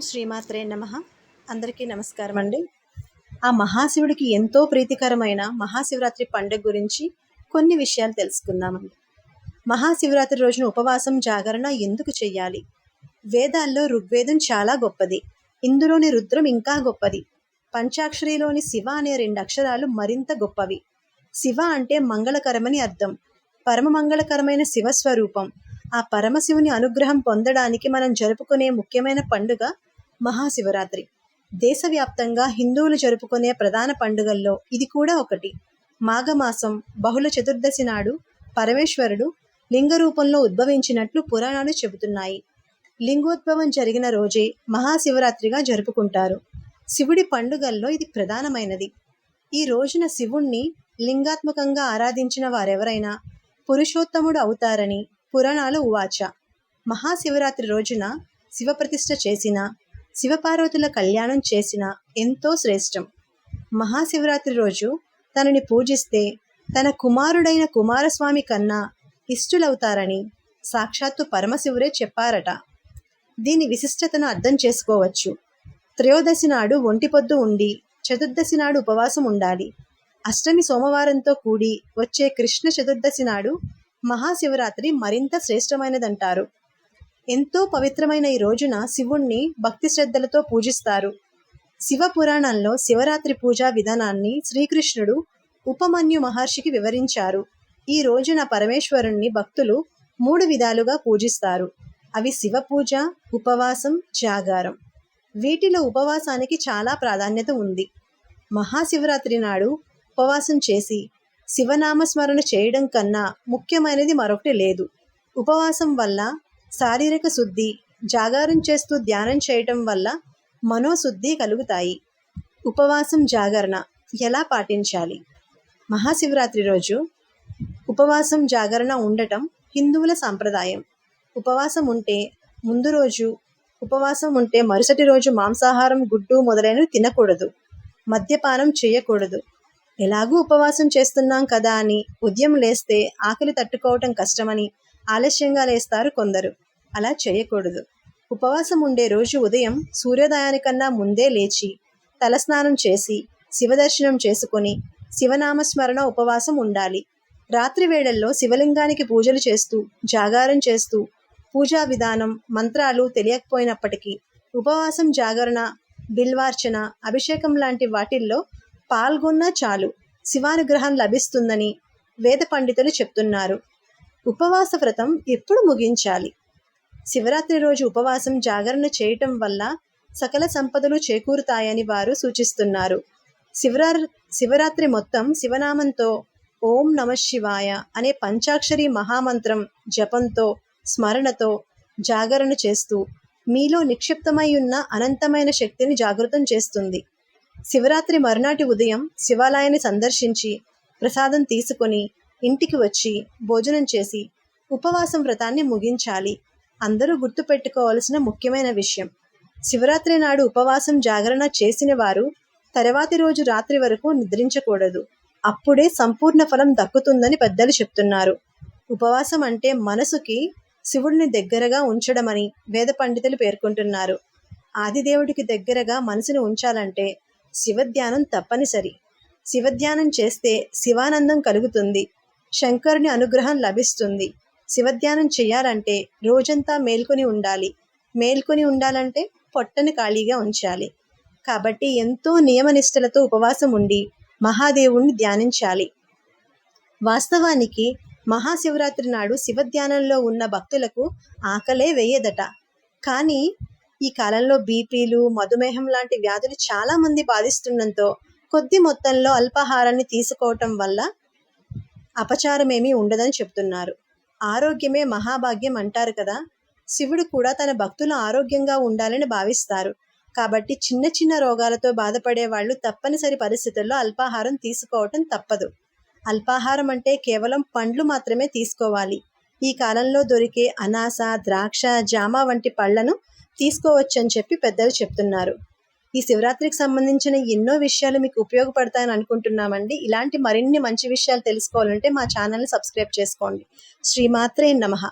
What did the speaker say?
శ్రీమాత్రే నమ. అందరికీ నమస్కారం అండి. ఆ మహాశివుడికి ఎంతో ప్రీతికరమైన మహాశివరాత్రి పండుగ గురించి కొన్ని విషయాలు తెలుసుకుందామండి. మహాశివరాత్రి రోజున ఉపవాసం జాగరణ ఎందుకు చెయ్యాలి? వేదాల్లో ఋగ్వేదం చాలా గొప్పది. ఇందులోని రుద్రం ఇంకా గొప్పది. పంచాక్షరిలోని శివ అనే రెండు అక్షరాలు మరింత గొప్పవి. శివ అంటే మంగళకరమని అర్థం. పరమ మంగళకరమైన శివస్వరూపం. ఆ పరమశివుని అనుగ్రహం పొందడానికి మనం జరుపుకునే ముఖ్యమైన పండుగ మహాశివరాత్రి. దేశవ్యాప్తంగా హిందువులు జరుపుకునే ప్రధాన పండుగల్లో ఇది కూడా ఒకటి. మాఘమాసం బహుళ చతుర్దశి నాడు పరమేశ్వరుడు లింగ రూపంలో ఉద్భవించినట్లు పురాణాలు చెబుతున్నాయి. లింగోద్భవం జరిగిన రోజే మహాశివరాత్రిగా జరుపుకుంటారు. శివుడి పండుగల్లో ఇది ప్రధానమైనది. ఈ రోజున శివుణ్ణి లింగాత్మకంగా ఆరాధించిన వారెవరైనా పురుషోత్తముడు అవుతారని పురాణాలు ఉవాచ మహాశివరాత్రి రోజున శివప్రతిష్ఠ చేసిన శివపార్వతుల కళ్యాణం చేసిన ఎంతో శ్రేష్టం. మహాశివరాత్రి రోజు తనని పూజిస్తే తన కుమారుడైన కుమారస్వామి కన్నా ఇష్టులవుతారని సాక్షాత్తు పరమశివురే చెప్పారట. దీని విశిష్టతను అర్థం చేసుకోవచ్చు. త్రయోదశి నాడు ఒంటిపొద్దు ఉండి చతుర్దశి నాడు ఉపవాసం ఉండాలి. అష్టమి సోమవారంతో కూడి వచ్చే కృష్ణ చతుర్దశి నాడు మహాశివరాత్రి మరింత శ్రేష్టమైనదంటారు. ఎంతో పవిత్రమైన ఈ రోజున శివుణ్ణి భక్తి శ్రద్ధలతో పూజిస్తారు. శివ పురాణంలో శివరాత్రి పూజా విధానాన్ని శ్రీకృష్ణుడు ఉపమన్యు మహర్షికి వివరించారు. ఈ రోజున పరమేశ్వరుణ్ణి భక్తులు మూడు విధాలుగా పూజిస్తారు. అవి శివ పూజ ఉపవాసం జాగారం. వీటిలో ఉపవాసానికి చాలా ప్రాధాన్యత ఉంది. మహాశివరాత్రి నాడు ఉపవాసం చేసి శివనామస్మరణ చేయడం కన్నా ముఖ్యమైనది మరొకటి లేదు. ఉపవాసం వల్ల శారీరక శుద్ధి జాగారం చేస్తూ ధ్యానం చేయటం వల్ల మనోశుద్ధి కలుగుతాయి. ఉపవాసం జాగరణ ఎలా పాటించాలి? మహాశివరాత్రి రోజు ఉపవాసం జాగరణ ఉండటం హిందువుల సాంప్రదాయం. ఉపవాసం ఉంటే ముందు రోజు ఉపవాసం ఉంటే మరుసటి రోజు మాంసాహారం గుడ్డు మొదలైనవి తినకూడదు. మద్యపానం చేయకూడదు. ఎలాగూ ఉపవాసం చేస్తున్నాం కదా అని ఉదయం లేస్తే ఆకలి తట్టుకోవటం కష్టమని ఆలస్యంగా లేస్తారు కొందరు. అలా చేయకూడదు. ఉపవాసం ఉండే రోజు ఉదయం సూర్యోదయానికన్నా ముందే లేచి తలస్నానం చేసి శివదర్శనం చేసుకొని శివనామస్మరణ ఉపవాసం ఉండాలి. రాత్రి వేళల్లో శివలింగానికి పూజలు చేస్తూ జాగారం చేస్తూ పూజా విధానం మంత్రాలు తెలియకపోయినప్పటికీ ఉపవాసం జాగరణ బిల్వార్చన అభిషేకం లాంటి వాటిల్లో పాల్గొన్నా చాలు. శివానుగ్రహం లభిస్తుందని వేద పండితులు చెప్తున్నారు. ఉపవాస వ్రతం ఎప్పుడు ముగించాలి? శివరాత్రి రోజు ఉపవాసం జాగరణ చేయటం వల్ల సకల సంపదలు చేకూరుతాయని వారు సూచిస్తున్నారు. శివరా శివరాత్రి మొత్తం శివనామంతో ఓం నమ శివాయ అనే పంచాక్షరి మహామంత్రం జపంతో స్మరణతో జాగరణ చేస్తూ మీలో నిక్షిప్తమై ఉన్న అనంతమైన శక్తిని జాగృతం చేస్తుంది. శివరాత్రి మరునాటి ఉదయం శివాలయాన్ని సందర్శించి ప్రసాదం తీసుకొని ఇంటికి వచ్చి భోజనం చేసి ఉపవాసం వ్రతాన్ని ముగించాలి. అందరూ గుర్తుపెట్టుకోవాల్సిన ముఖ్యమైన విషయం. శివరాత్రి నాడు ఉపవాసం జాగరణ చేసిన వారు తర్వాతి రోజు రాత్రి వరకు నిద్రించకూడదు. అప్పుడే సంపూర్ణ ఫలం దక్కుతుందని పెద్దలు చెప్తున్నారు. ఉపవాసం అంటే మనసుకి శివుడిని దగ్గరగా ఉంచడమని వేద పండితులు పేర్కొంటున్నారు. ఆదిదేవుడికి దగ్గరగా మనసును ఉంచాలంటే శివధ్యానం తప్పనిసరి. శివధ్యానం చేస్తే శివానందం కలుగుతుంది. శంకరుని అనుగ్రహం లభిస్తుంది. శివధ్యానం చేయాలంటే రోజంతా మేల్కొని ఉండాలి. మేల్కొని ఉండాలంటే పొట్టని ఖాళీగా ఉంచాలి. కాబట్టి ఎంతో నియమనిష్టలతో ఉపవాసం ఉండి మహాదేవుణ్ణి ధ్యానించాలి. వాస్తవానికి మహాశివరాత్రి నాడు శివధ్యానంలో ఉన్న భక్తులకు ఆకలే వేయదట. కానీ ఈ కాలంలో బీపీలు మధుమేహం లాంటి వ్యాధులు చాలామంది బాధిస్తుండటంతో కొద్ది మొత్తంలో అల్పాహారాన్ని తీసుకోవటం వల్ల అపచారమేమీ ఉండదని చెప్తున్నారు. ఆరోగ్యమే మహాభాగ్యం అంటారు కదా. శివుడు కూడా తన భక్తులు ఆరోగ్యంగా ఉండాలని భావిస్తారు. కాబట్టి చిన్న చిన్న రోగాలతో బాధపడే వాళ్ళు తప్పనిసరి పరిస్థితుల్లో అల్పాహారం తీసుకోవటం తప్పదు. అల్పాహారం అంటే కేవలం పండ్లు మాత్రమే తీసుకోవాలి. ఈ కాలంలో దొరికే అనాస ద్రాక్ష జామ వంటి పళ్ళను తీసుకోవచ్చు అని చెప్పి పెద్దలు చెప్తున్నారు. ఈ శివరాత్రికి సంబంధించిన ఎన్నో విషయాలు మీకు ఉపయోగపడతాయని అనుకుంటున్నామండి. ఇలాంటి మరిన్ని మంచి విషయాలు తెలుసుకోవాలంటే మా ఛానల్ని సబ్స్క్రైబ్ చేసుకోండి. శ్రీమాత్రే నమః.